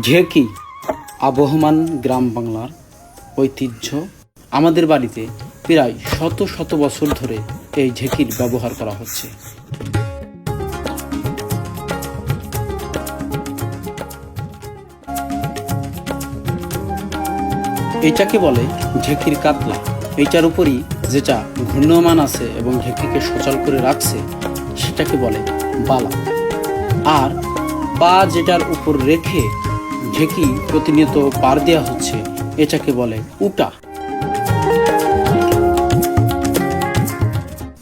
ঝেঁকি আবহমান গ্রাম বাংলার ঐতিহ্য আমাদের বাড়িতে প্রায় শত শত বছর ধরে এই ঝেঁকির ব্যবহার করা হচ্ছে। এটাকে বলে ঝেঁকির কাতলা। এইটার উপরই যেটা ঘূর্ণমান আছে এবং ঝেঁকিকে সচল করে রাখছে, সেটাকে বলে বালা। আর পা যেটার উপর রেখে ঝেঁকি প্রতিনিয়ত পার দেওয়া হচ্ছে, এটাকে বলে উটা।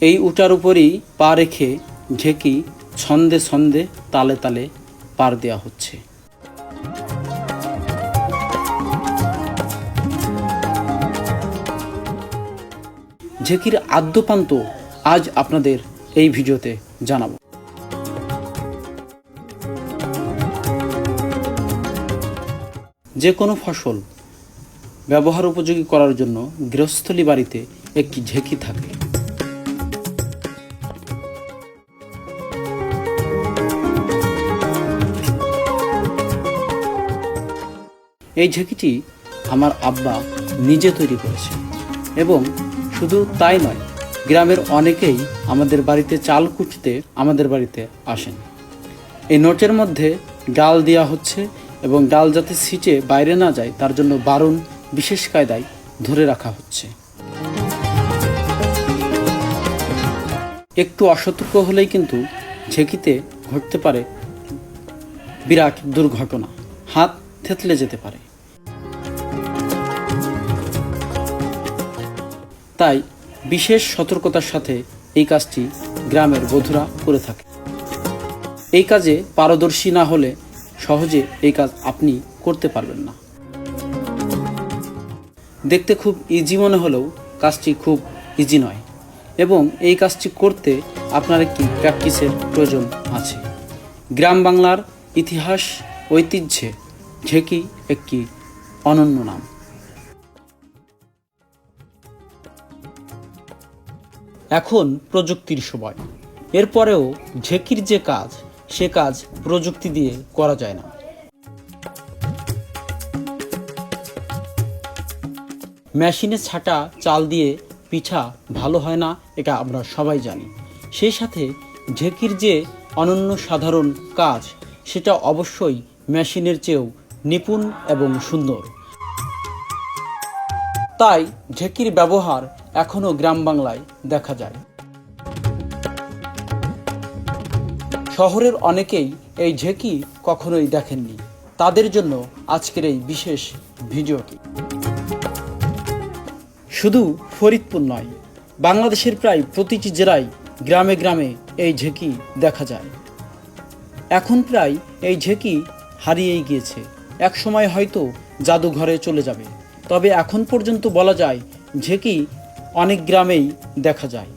এই উটার উপরই পা রেখে ঝেঁকি ছন্দে ছন্দে তালে তালে পার দেওয়া হচ্ছে। ঝেঁকির আদ্যপান্ত আজ আপনাদের এই ভিডিওতে জানাব। যে কোনো ফসল ব্যবহার উপযোগী করার জন্য গৃহস্থলী বাড়িতে একটি ঝেঁকি থাকে। এই ঝেঁকিটি আমার আব্বা নিজে তৈরি করেছে এবং শুধু তাই নয়, গ্রামের অনেকেই আমাদের বাড়িতে চাল কুটতে আমাদের বাড়িতে আসেন। এই নোটের মধ্যে ডাল দেওয়া হচ্ছে এবং ডাল যাতে সিটে বাইরে না যায়, তার জন্য বারণ বিশেষ কায়দায় ধরে রাখা হচ্ছে। একটু অসতর্ক হলেই কিন্তু ঝেঁকিতে ঘটতে পারে বিরাট দুর্ঘটনা। হাত থেতলে যেতে পারে। তাই বিশেষ সতর্কতার সাথে এই কাজটি গ্রামের বধুরা করে থাকে। এই কাজে পারদর্শী না হলে সহজে এই কাজ আপনি করতে পারবেন না। দেখতে খুব ইজি মনে হলেও কাজটি খুব ইজি নয় এবং এই কাজটি করতে আপনার একটি প্র্যাকটিসের প্রয়োজন আছে। গ্রাম বাংলার ইতিহাস, ঐতিহ্যে ঝেঁকি একটি অনন্য নাম। এখন প্রযুক্তির সময়। এরপরেও ঝেঁকির যে কাজ সে কাজ প্রযুক্তি দিয়ে করা যায় না। মেশিনে ছাটা, চাল দিয়ে পিঠা ভালো হয় না, এটা আমরা সবাই জানি। সেই সাথে ঝেঁকির যে অনন্য সাধারণ কাজ, সেটা অবশ্যই মেশিনের চেয়েও নিপুণ এবং সুন্দর। তাই ঝেঁকির ব্যবহার এখনও গ্রাম বাংলায় দেখা যায়। শহরের অনেকেই এই ঝেঁকি কখনোই দেখেননি। তাদের জন্য আজকের এই বিশেষ ভিডিওটি। শুধু ফরিদপুর নয়, বাংলাদেশের প্রায় প্রতিটি জেলায় গ্রামে গ্রামে এই ঝেঁকি দেখা যায়। এখন প্রায় এই ঝেঁকি হারিয়েই গিয়েছে। এক সময় হয়তো জাদুঘরে চলে যাবে। তবে এখন পর্যন্ত বলা যায় ঝেঁকি অনেক গ্রামেই দেখা যায়।